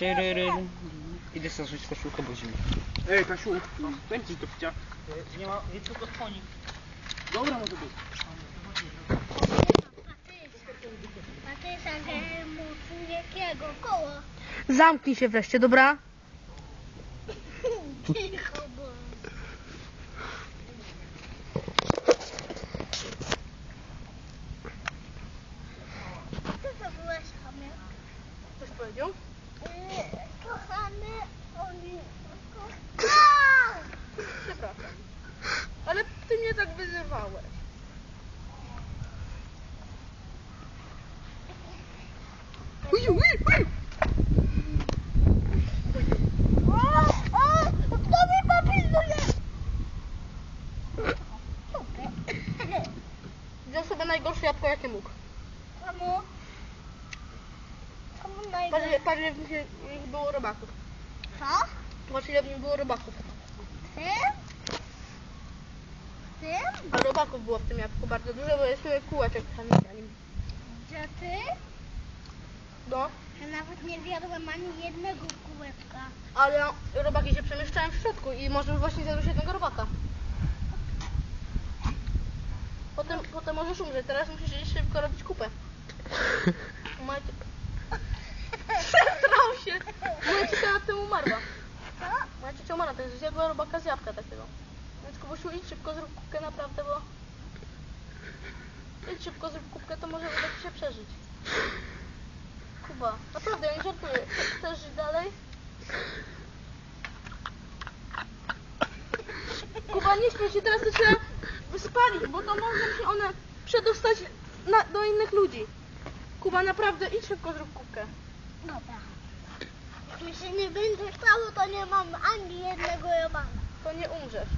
jeden. Idę sobie zacząć koszulkę, bo zimno. Ej, Kasiu, mi coś do picia. Nie ma, jest tylko konik. Dobra, może być. Patysa, że mu jakiego koło. Zamknij się wreszcie, dobra? powiedział? Kochany, oni... Przepraszam. Ale ty mnie tak wyzywałeś. Uj, uj, uj. Wziął sobie najgorsze jabłko jakie mógł. Czemu? Patrz, ile- patrz ile w nich ich było robaków. Co? Patrz ile w nich było robaków. Tym? Tym? A robaków było w tym jabłku bardzo dużo, bo jest tyle kółeczek na nim. Gdzie ty? No, Ja nawet nie zjadłem ani jednego kółeczka. ale robaki się przemieszczają w środku i może właśnie zjadłeś jednego robaka. Potem, potem możesz umrzeć, teraz musisz iść szybko robić kupę. Macie... Umarła, także zjadła robaka z jabłka takiego. Więc Kubusiu, idź szybko, zrób kubkę naprawdę, bo... Idź szybko, zrób kubkę, to może uda ci się przeżyć. Kuba, naprawdę, ja nie żartuję. Ch- Chcesz żyć dalej? Kuba, nie śpiesz się, teraz to trzeba spalić, bo to mogą się one przedostać na, do innych ludzi. Kuba, naprawdę, idź szybko, zrób kubkę. Dobra. Mi się nie będzie stało, to nie mam ani jednego jobana. To nie umrzesz.